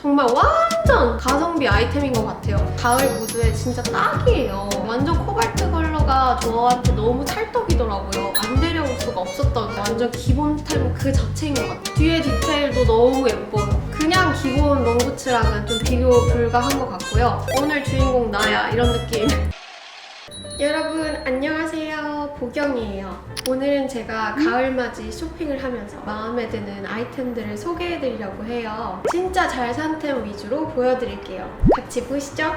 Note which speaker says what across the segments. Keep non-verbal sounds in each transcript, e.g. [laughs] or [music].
Speaker 1: 정말 완전 가성비 아이템인 것 같아요. 가을 무드에 진짜 딱이에요. 완전 코발트 컬러가 저한테 너무 찰떡이더라고요. 안 데려올 수가 없었던 완전 기본템 그 자체인 것 같아요. 뒤에 디테일도 너무 예뻐요. 그냥 기본 롱부츠랑은 좀 비교 불가한 것 같고요. 오늘 주인공 나야 이런 느낌. [laughs] 여러분 안녕하세요. 보경이에요. 오늘은 제가 가을맞이 쇼핑을 하면서 마음에 드는 아이템들을 소개해드리려고 해요. 진짜 잘 산템 위주로 보여드릴게요. 같이 보시죠?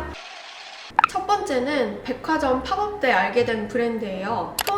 Speaker 1: 첫 번째는 백화점 팝업 때 알게 된 브랜드예요. 톤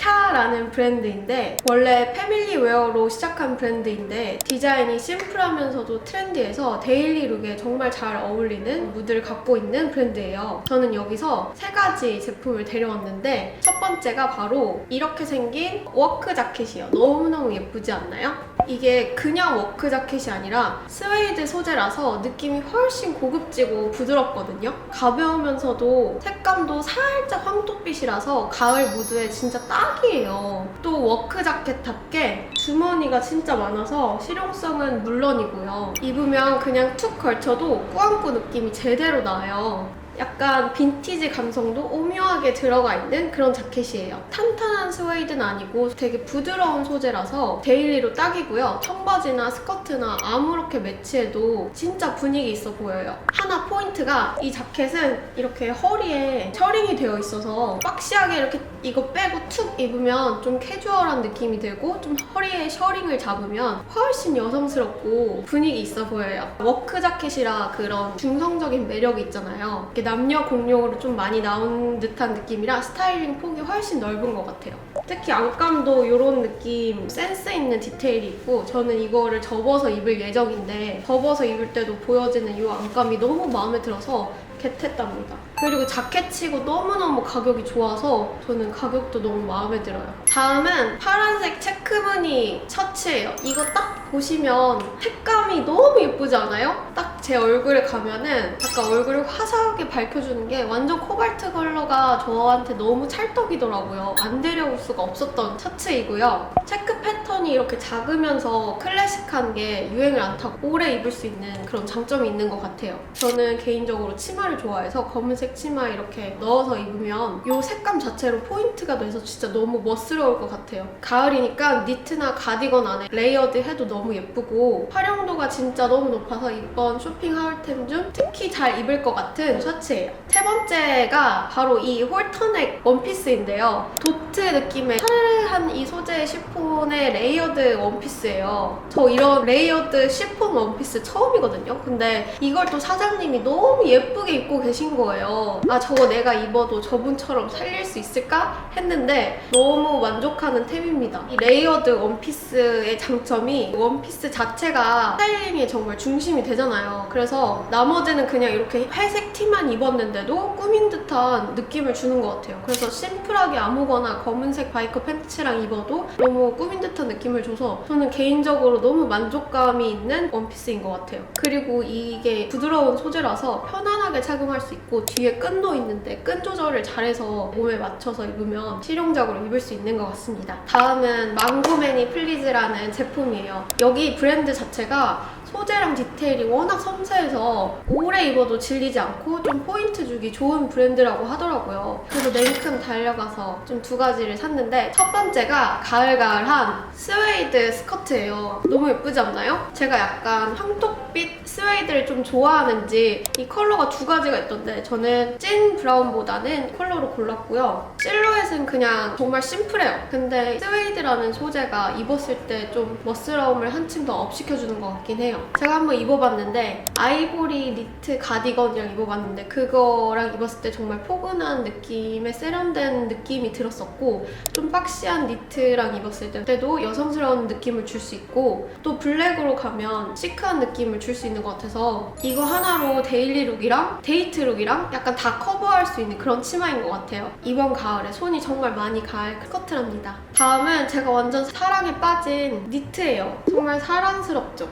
Speaker 1: 캬라는 브랜드인데 원래 패밀리웨어로 시작한 브랜드인데 디자인이 심플하면서도 트렌디해서 데일리 룩에 정말 잘 어울리는 무드를 갖고 있는 브랜드예요 저는 여기서 세 가지 제품을 데려왔는데 첫 번째가 바로 이렇게 생긴 워크 자켓이에요 너무너무 예쁘지 않나요? 이게 그냥 워크 자켓이 아니라 스웨이드 소재라서 느낌이 훨씬 고급지고 부드럽거든요. 가벼우면서도 색감도 살짝 황토빛이라서 가을 무드에 진짜 딱 이에요. 또 워크 자켓답게 주머니가 진짜 많아서 실용성은 물론이고요. 입으면 그냥 툭 걸쳐도 꾸안꾸 느낌이 제대로 나요. 약간 빈티지 감성도 오묘하게 들어가 있는 그런 자켓이에요. 탄탄한 스웨이드는 아니고 되게 부드러운 소재라서 데일리로 딱이고요. 청바지나 스커트나 아무렇게 매치해도 진짜 분위기 있어 보여요. 하나 포인트가 이 자켓은 이렇게 허리에 셔링이 되어 있어서 박시하게 이렇게 이거 빼고 툭 입으면 좀 캐주얼한 느낌이 들고 좀 허리에 셔링을 잡으면 훨씬 여성스럽고 분위기 있어 보여요. 워크 자켓이라 그런 중성적인 매력이 있잖아요. 이게 남녀 공용으로 좀 많이 나온 듯한 느낌이라 스타일링 폭이 훨씬 넓은 것 같아요. 특히 안감도 이런 느낌 센스 있는 디테일이 있고 저는 이거를 접어서 입을 예정인데 접어서 입을 때도 보여지는 이 안감이 너무 마음에 들어서 겟했답니다. 그리고 자켓치고 너무너무 가격이 좋아서 저는 가격도 너무 마음에 들어요. 다음은 파란색 체크무늬 셔츠예요. 이거 딱 보시면 색감이 너무 예쁘지 않아요? 딱 제 얼굴에 가면은 약간 얼굴을 화사하게 밝혀주는 게 완전 코발트 컬러가 저한테 너무 찰떡이더라고요. 안 데려올 수가 없었던 셔츠이고요. 체크 패턴 이 이렇게 작으면서 클래식한 게 유행을 안 타고 오래 입을 수 있는 그런 장점이 있는 것 같아요. 저는 개인적으로 치마를 좋아해서 검은색 치마 이렇게 넣어서 입으면 이 색감 자체로 포인트가 돼서 진짜 너무 멋스러울 것 같아요. 가을이니까 니트나 가디건 안에 레이어드 해도 너무 예쁘고 활용도가 진짜 너무 높아서 이번 쇼핑 하울템 중 특히 잘 입을 것 같은 셔츠예요. 세 번째가 바로 이 홀터넥 원피스인데요. 도트 느낌의 차르르한 이 소재의 시폰의 레이어드 원피스예요. 저 이런 레이어드 시폰 원피스 처음이거든요. 근데 이걸 또 사장님이 너무 예쁘게 입고 계신 거예요. 아 저거 내가 입어도 저분처럼 살릴 수 있을까 했는데 너무 만족하는 템입니다. 이 레이어드 원피스의 장점이 원피스 자체가 스타일링에 정말 중심이 되잖아요. 그래서 나머지는 그냥 이렇게 회색 티만 입었는데도 꾸민 듯한 느낌을 주는 것 같아요. 그래서 심플하게 아무거나 검은색 바이커 팬츠랑 입어도 너무 꾸민 듯한 느낌을 줘서 저는 개인적으로 너무 만족감이 있는 원피스인 것 같아요. 그리고 이게 부드러운 소재라서 편안하게 착용할 수 있고 뒤에 끈도 있는데 끈 조절을 잘해서 몸에 맞춰서 입으면 실용적으로 입을 수 있는 것 같습니다. 다음은 망고매니 플리즈라는 제품이에요. 여기 브랜드 자체가 소재랑 디테일이 워낙 섬세해서 오래 입어도 질리지 않고 좀 포인트 주기 좋은 브랜드라고 하더라고요. 그래서 냉큼 달려가서 좀 두 가지를 샀는데 첫 번째가 가을가을한 스웨이드 스커트예요. 너무 예쁘지 않나요? 제가 약간 황토빛 스웨이드를 좀 좋아하는지 이 컬러가 두 가지가 있던데 저는 찐 브라운보다는 컬러로 골랐고요. 실루엣은 그냥 정말 심플해요. 근데 스웨이드라는 소재가 입었을 때 좀 멋스러움을 한층 더 업시켜주는 것 같긴 해요. 제가 한번 입어봤는데 아이보리 니트 가디건이랑 입어봤는데 그거랑 입었을 때 정말 포근한 느낌의 세련된 느낌이 들었었고 좀 박시한 니트랑 입었을 때도 여성스러운 느낌을 줄 수 있고 또 블랙으로 가면 시크한 느낌을 줄 수 있는 것 같아서 이거 하나로 데일리 룩이랑 데이트 룩이랑 약간 다 커버할 수 있는 그런 치마인 것 같아요. 이번 가을에 손이 정말 많이 갈 스커트랍니다. 다음은 제가 완전 사랑에 빠진 니트예요. 정말 사랑스럽죠?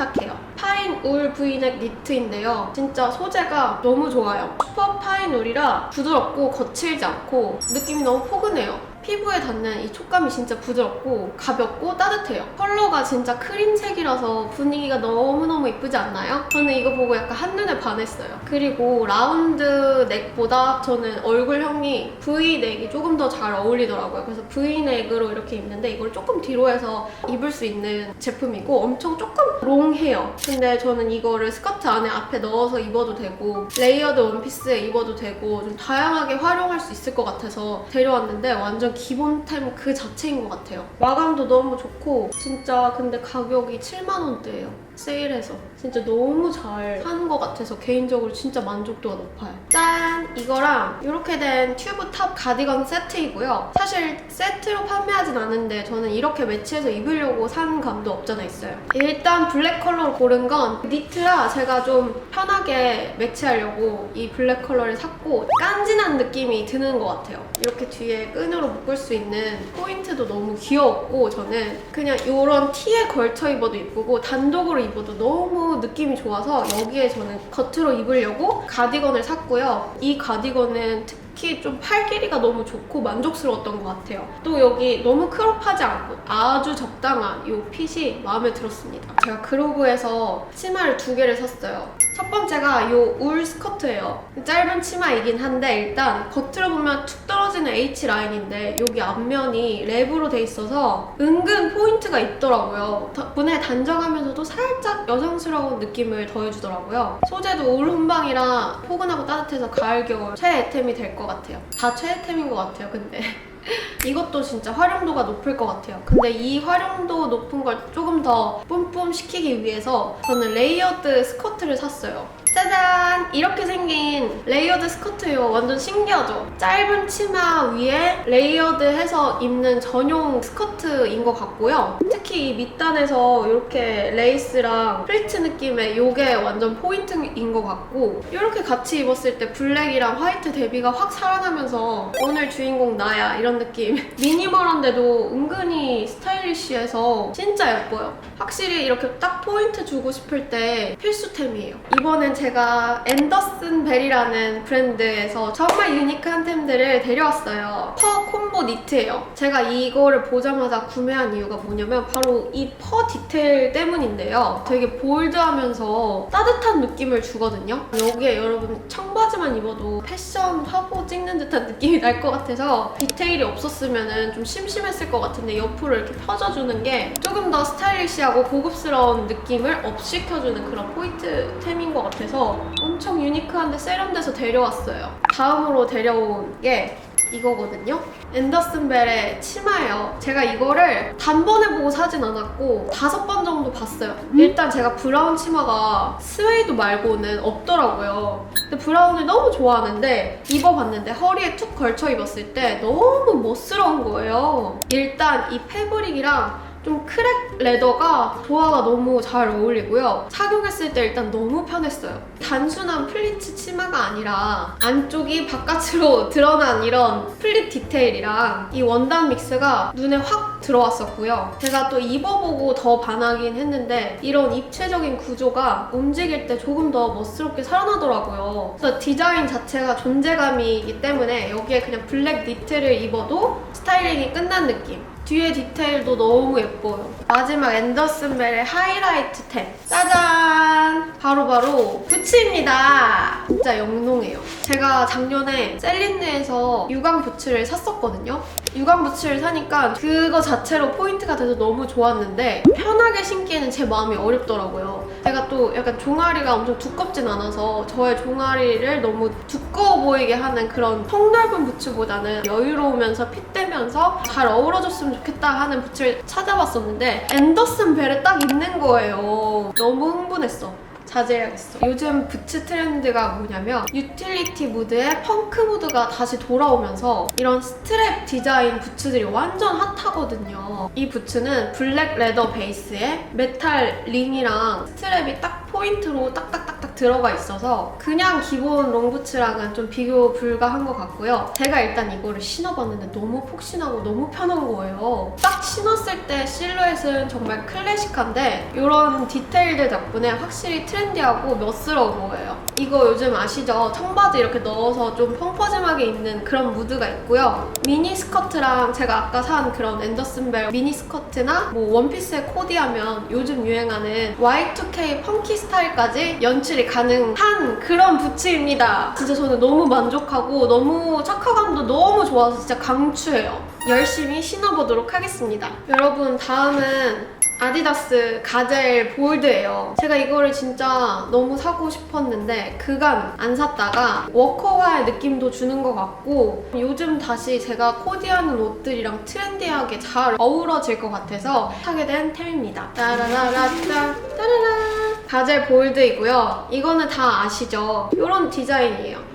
Speaker 1: 딱딱해요. 파인 울 브이넥 니트인데요. 진짜 소재가 너무 좋아요. 슈퍼 파인 울이라 부드럽고 거칠지 않고 느낌이 너무 포근해요. 피부에 닿는 이 촉감이 진짜 부드럽고 가볍고 따뜻해요. 컬러가 진짜 크림색이라서 분위기가 너무너무 이쁘지 않나요? 저는 이거 보고 약간 한눈에 반했어요. 그리고 라운드 넥보다 저는 얼굴형이 V넥이 조금 더 잘 어울리더라고요. 그래서 V넥으로 이렇게 입는데 이걸 조금 뒤로 해서 입을 수 있는 제품이고 엄청 조금 롱해요. 근데 저는 이거를 스커트 안에 앞에 넣어서 입어도 되고 레이어드 원피스에 입어도 되고 좀 다양하게 활용할 수 있을 것 같아서 데려왔는데 완전 기본템 그 자체인 것 같아요. 마감도 너무 좋고 진짜 근데 가격이 7만 원대예요. 세일해서 진짜 너무 잘 사는 것 같아서 개인적으로 진짜 만족도가 높아요. 짠! 이거랑 이렇게 된 튜브 탑 가디건 세트이고요. 사실 세트로 판매하진 않은데 저는 이렇게 매치해서 입으려고 산 감도 없잖아 있어요. 일단 블랙 컬러로 고른 건 니트라 제가 좀 편하게 매치하려고 이 블랙 컬러를 샀고 깐진한 느낌이 드는 것 같아요. 이렇게 뒤에 끈으로 묶을 수 있는 포인트도 너무 귀여웠고 저는 그냥 이런 티에 걸쳐 입어도 이쁘고 단독으로 입어도 너무 느낌이 좋아서 여기에 저는 겉으로 입으려고 가디건을 샀고요. 이 가디건은 특히 좀 팔 길이가 너무 좋고 만족스러웠던 것 같아요. 또 여기 너무 크롭하지 않고 아주 적당한 이 핏이 마음에 들었습니다. 제가 그로브에서 치마를 두 개를 샀어요. 첫 번째가 이 울 스커트예요. 짧은 치마이긴 한데 일단 겉으로 보면 툭 떨어지는 H 라인인데 여기 앞면이 랩으로 돼 있어서 은근 포인트가 있더라고요. 덕분에 단정하면서도 살짝 여성스러운 느낌을 더해주더라고요. 소재도 울 혼방이라 포근하고 따뜻해서 가을 겨울 최애템이 될 것 같아요. 다 최애템인 것 같아요. 근데 [laughs] 이것도 진짜 활용도가 높을 것 같아요. 근데 이 활용도 높은 걸 조금 더 뿜뿜 시키기 위해서 저는 레이어드 스커트를 샀어요. 짜잔! 이렇게 생긴 레이어드 스커트요. 완전 신기하죠? 짧은 치마 위에 레이어드 해서 입는 전용 스커트인 것 같고요. 특히 이 밑단에서 이렇게 레이스랑 플리츠 느낌의 이게 완전 포인트인 것 같고 이렇게 같이 입었을 때 블랙이랑 화이트 대비가 확 살아나면서 오늘 주인공 나야 이런 느낌. [laughs] 미니멀한데도 은근히 스타일리시해서 진짜 예뻐요. 확실히 이렇게 딱 포인트 주고 싶을 때 필수템이에요. 이번엔 제가 앤더슨 벨이라는 브랜드에서 정말 유니크한 템들을 데려왔어요. 퍼 콤보 니트예요. 제가 이거를 보자마자 구매한 이유가 뭐냐면 바로 이 퍼 디테일 때문인데요. 되게 볼드하면서 따뜻한 느낌을 주거든요. 여기에 여러분 청바지만 입어도 패션 화보 찍는 듯한 느낌이 날 것 같아서 디테일이 없었으면 좀 심심했을 것 같은데 옆으로 이렇게 펴져주는 게 조금 더 스타일리시하고 고급스러운 느낌을 업시켜주는 그런 포인트 템인 것 같아서 엄청 유니크한데 세련돼서 데려왔어요. 다음으로 데려온 게 이거거든요. 앤더슨 벨의 치마예요. 제가 이거를 단번에 보고 사진 않았고 다섯 번 정도 봤어요. 일단 제가 브라운 치마가 스웨이드 말고는 없더라고요. 근데 브라운을 너무 좋아하는데 입어봤는데 허리에 툭 걸쳐 입었을 때 너무 멋스러운 거예요. 일단 이 패브릭이랑 좀 크랙 레더가 조화가 너무 잘 어울리고요. 착용했을 때 일단 너무 편했어요. 단순한 플리츠 치마가 아니라 안쪽이 바깥으로 [laughs] 드러난 이런 플립 디테일이랑 이 원단 믹스가 눈에 확 들어왔었고요. 제가 또 입어보고 더 반하긴 했는데 이런 입체적인 구조가 움직일 때 조금 더 멋스럽게 살아나더라고요. 그래서 디자인 자체가 존재감이기 때문에 여기에 그냥 블랙 니트를 입어도 스타일링이 끝난 느낌. 뒤에 디테일도 너무 예뻐요. 마지막 앤더슨 벨의 하이라이트 템. 짜잔! 바로 바로 부츠입니다. 진짜 영롱해요. 제가 작년에 셀린느에서 유광 부츠를 샀었거든요. 유광 부츠를 사니까 그거 자체로 포인트가 돼서 너무 좋았는데 편하게 신기에는 제 마음이 어렵더라고요. 제가 또 약간 종아리가 엄청 두껍진 않아서 저의 종아리를 너무 두꺼워 보이게 하는 그런 폭넓은 부츠보다는 여유로우면서 핏되면서 잘 어우러졌으면 좋겠 다 하는 부츠를 찾아봤었는데 앤더슨 벨에 딱 있는 거예요. 너무 흥분했어. 자제해야겠어. 요즘 부츠 트렌드가 뭐냐면 유틸리티 무드에 펑크 무드가 다시 돌아오면서 이런 스트랩 디자인 부츠들이 완전 핫하거든요. 이 부츠는 블랙 레더 베이스에 메탈 링이랑 스트랩이 딱 포인트로 딱딱딱딱 들어가 있어서 그냥 기본 롱부츠랑은 좀 비교 불가한 것 같고요. 제가 일단 이거를 신어봤는데 너무 폭신하고 너무 편한 거예요. 딱 신었을 때 실루엣은 정말 클래식한데 이런 디테일들 덕분에 확실히 트렌디하고 멋스러워 보여요. 이거 요즘 아시죠? 청바지 이렇게 넣어서 좀 펑퍼짐하게 입는 그런 무드가 있고요. 미니 스커트랑 제가 아까 산 그런 앤더슨벨 미니 스커트나 뭐 원피스에 코디하면 요즘 유행하는 Y2K 펑키 스타일까지 연출이 가능한 그런 부츠입니다. 진짜 저는 너무 만족하고 너무 착화감도 너무 좋아서 진짜 강추해요. 열심히 신어보도록 하겠습니다. 여러분 다음은 아디다스 가젤 볼드예요. 제가 이거를 진짜 너무 사고 싶었는데 그간 안 샀다가 워커화의 느낌도 주는 것 같고 요즘 다시 제가 코디하는 옷들이랑 트렌디하게 잘 어우러질 것 같아서 사게 된 템입니다. 따라라라따 따라라 가젤 볼드이고요. 이거는 다 아시죠? 이런 디자인이에요.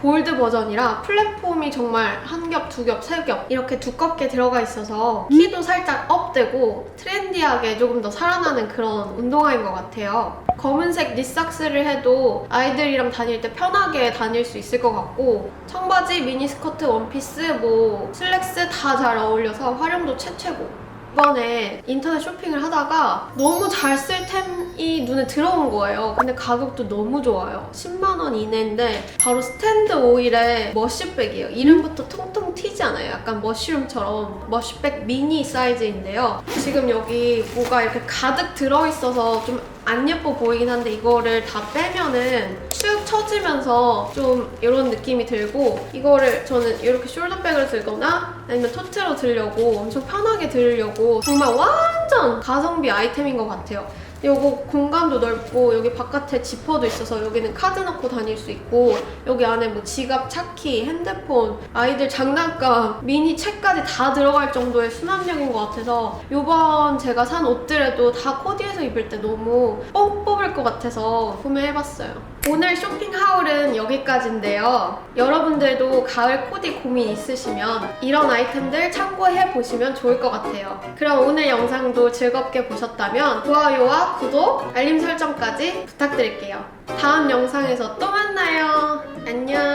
Speaker 1: 볼드 버전이라 플랫폼이 정말 한 겹, 두 겹, 세 겹 이렇게 두껍게 들어가 있어서 키도 살짝 업되고 트렌디하게 조금 더 살아나는 그런 운동화인 것 같아요. 검은색 니삭스를 해도 아이들이랑 다닐 때 편하게 다닐 수 있을 것 같고 청바지, 미니스커트, 원피스, 뭐 슬랙스 다 잘 어울려서 활용도 최최고. 이번에 인터넷 쇼핑을 하다가 너무 잘 쓸 템이 눈에 들어온 거예요. 근데 가격도 너무 좋아요. 10만 원 이내인데 바로 스탠드 오일의 머쉬백이에요. 이름부터 통통 튀지 않아요. 약간 머쉬룸처럼 머쉬백 미니 사이즈인데요. 지금 여기 뭐가 이렇게 가득 들어있어서 좀 안 예뻐 보이긴 한데 이거를 다 빼면은 축 처지면서 좀 이런 느낌이 들고 이거를 저는 이렇게 숄더백을 들거나 아니면 토트로 들려고 엄청 편하게 들으려고 정말 완전 가성비 아이템인 것 같아요. 요거 공간도 넓고 여기 바깥에 지퍼도 있어서 여기는 카드 넣고 다닐 수 있고 여기 안에 뭐 지갑, 차키, 핸드폰, 아이들 장난감, 미니 책까지 다 들어갈 정도의 수납력인 것 같아서 요번 제가 산 옷들에도 다 코디해서 입을 때 너무 뽕 뽑을 것 같아서 구매해봤어요. 오늘 쇼핑 하울은 여기까지인데요. 여러분들도 가을 코디 고민 있으시면 이런 아이템들 참고해 보시면 좋을 것 같아요. 그럼 오늘 영상도 즐겁게 보셨다면 좋아요와 구독, 알림 설정까지 부탁드릴게요. 다음 영상에서 또 만나요. 안녕.